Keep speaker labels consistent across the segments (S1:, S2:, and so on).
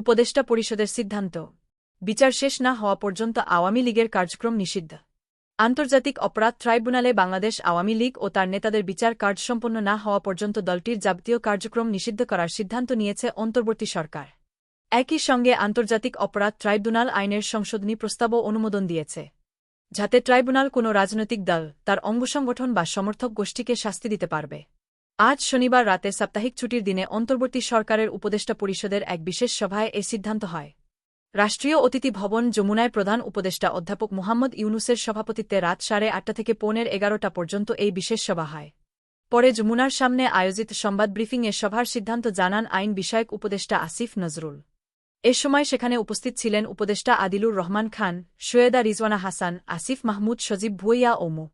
S1: উপদেষ্টা পরিষদের সিদ্ধান্ত বিচার শেষ না হওয়া পর্যন্ত আওয়ামী লীগের কার্যক্রম নিষিদ্ধ আন্তর্জাতিক অপরাধ ট্রাইব্যুনালে বাংলাদেশ আওয়ামী লীগ ও তার নেতাদের বিচার কার্য সম্পন্ন না হওয়া পর্যন্ত দলটির যাবতীয় কার্যক্রম নিষিদ্ধ করার সিদ্ধান্ত নিয়েছে অন্তর্বর্তী সরকার একই সঙ্গে আন্তর্জাতিক অপরাধ ট্রাইব্যুনাল আইনের সংশোধনী প্রস্তাবও অনুমোদন দিয়েছে যাতে ট্রাইব্যুনাল কোনো রাজনৈতিক দল তার অঙ্গসংগঠন বা সমর্থক গোষ্ঠীকে শাস্তি দিতে পারবে আজ শনিবার রাতে সাপ্তাহিক ছুটির দিনে অন্তর্বর্তী সরকারের উপদেষ্টা পরিষদের এক বিশেষ সভায় এ সিদ্ধান্ত হয় রাষ্ট্রীয় অতিথি ভবন যমুনায় প্রধান উপদেষ্টা অধ্যাপক মোহাম্মদ ইউনুসের সভাপতিত্বে রাত সাড়ে আটটা থেকে পৌনের এগারোটা পর্যন্ত এই বিশেষ সভা হয় পরে যমুনার সামনে আয়োজিত সংবাদ ব্রিফিংয়ে সভার সিদ্ধান্ত জানান আইন বিষয়ক উপদেষ্টা আসিফ নজরুল এ সময় সেখানে উপস্থিত ছিলেন উপদেষ্টা আদিলুর রহমান খান সৈয়দা রিজওয়ানা হাসান আসিফ মাহমুদ সজীব ভুইয়া ওমু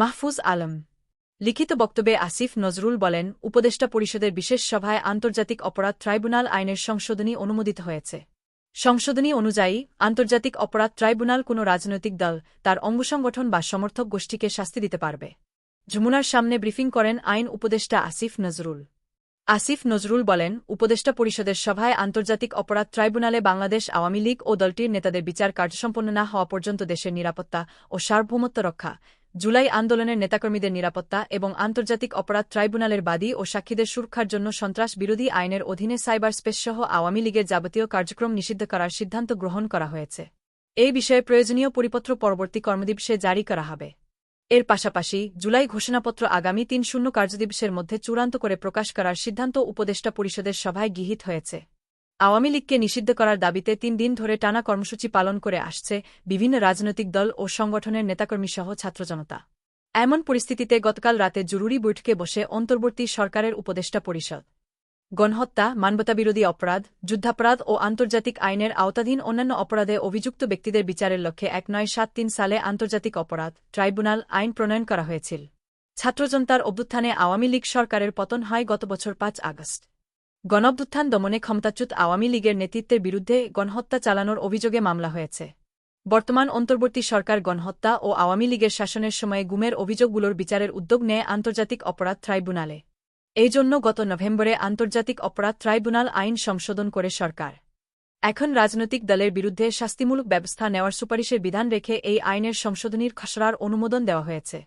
S1: মাহফুজ আলম লিখিত বক্তব্যে আসিফ নজরুল বলেন উপদেষ্টা পরিষদের বিশেষ সভায় আন্তর্জাতিক অপরাধ ট্রাইব্যুনাল আইনের সংশোধনী অনুমোদিত হয়েছে সংশোধনী অনুযায়ী আন্তর্জাতিক অপরাধ ট্রাইব্যুনাল কোনো রাজনৈতিক দল তার অঙ্গসংগঠন বা সমর্থক গোষ্ঠীকে শাস্তি দিতে পারবে যমুনার সামনে ব্রিফিং করেন আইন উপদেষ্টা আসিফ নজরুল আসিফ নজরুল বলেন উপদেষ্টা পরিষদের সভায় আন্তর্জাতিক অপরাধ ট্রাইব্যুনালে বাংলাদেশ আওয়ামী লীগ ও দলটির নেতাদের বিচার কার্যসম্পন্ন না হওয়া পর্যন্ত দেশের নিরাপত্তা ও সার্বভৌমত্ব রক্ষা জুলাই আন্দোলনের নেতাকর্মীদের নিরাপত্তা এবং আন্তর্জাতিক অপরাধ ট্রাইব্যুনালের বাদী ও সাক্ষীদের সুরক্ষার জন্য সন্ত্রাস বিরোধী আইনের অধীনে সাইবার স্পেস সহ আওয়ামী লীগের যাবতীয় কার্যক্রম নিষিদ্ধ করার সিদ্ধান্ত গ্রহণ করা হয়েছে এই বিষয়ে প্রয়োজনীয় পরিপত্র পরবর্তী কর্মদিবসে জারি করা হবে এর পাশাপাশি জুলাই ঘোষণাপত্র আগামী তিন শূন্য কার্যদিবসের মধ্যে চূড়ান্ত করে প্রকাশ করার সিদ্ধান্ত উপদেষ্টা পরিষদের সভায় গৃহীত হয়েছে আওয়ামী লীগকে নিষিদ্ধ করার দাবিতে তিন দিন ধরে টানা কর্মসূচি পালন করে আসছে বিভিন্ন রাজনৈতিক দল ও সংগঠনের নেতাকর্মীসহ ছাত্রজনতা এমন পরিস্থিতিতে গতকাল রাতে জরুরি বৈঠকে বসে অন্তর্বর্তী সরকারের উপদেষ্টা পরিষদ গণহত্যা মানবতাবিরোধী অপরাধ যুদ্ধাপরাধ ও আন্তর্জাতিক আইনের আওতাধীন অন্যান্য অপরাধে অভিযুক্ত ব্যক্তিদের বিচারের লক্ষ্যে এক নয় সাত তিন সালে আন্তর্জাতিক অপরাধ ট্রাইব্যুনাল আইন প্রণয়ন করা হয়েছিল ছাত্রজনতার অভ্যুত্থানে আওয়ামী লীগ সরকারের পতন হয় গত বছর পাঁচ আগস্ট গণঅভ্যুত্থান দমনে ক্ষমতাচ্যুত আওয়ামী লীগের নেতৃত্বের বিরুদ্ধে গণহত্যা চালানোর অভিযোগে মামলা হয়েছে বর্তমান অন্তর্বর্তী সরকার গণহত্যা ও আওয়ামী লীগের শাসনের সময়ে গুমের অভিযোগগুলোর বিচারের উদ্যোগ নেয় আন্তর্জাতিক অপরাধ ট্রাইব্যুনালে এই জন্য গত নভেম্বরে আন্তর্জাতিক অপরাধ ট্রাইব্যুনাল আইন সংশোধন করে সরকার এখন রাজনৈতিক দলের বিরুদ্ধে শাস্তিমূলক ব্যবস্থা নেওয়ার সুপারিশের বিধান রেখে এই আইনের সংশোধনীর খসড়ার অনুমোদন দেওয়া হয়েছে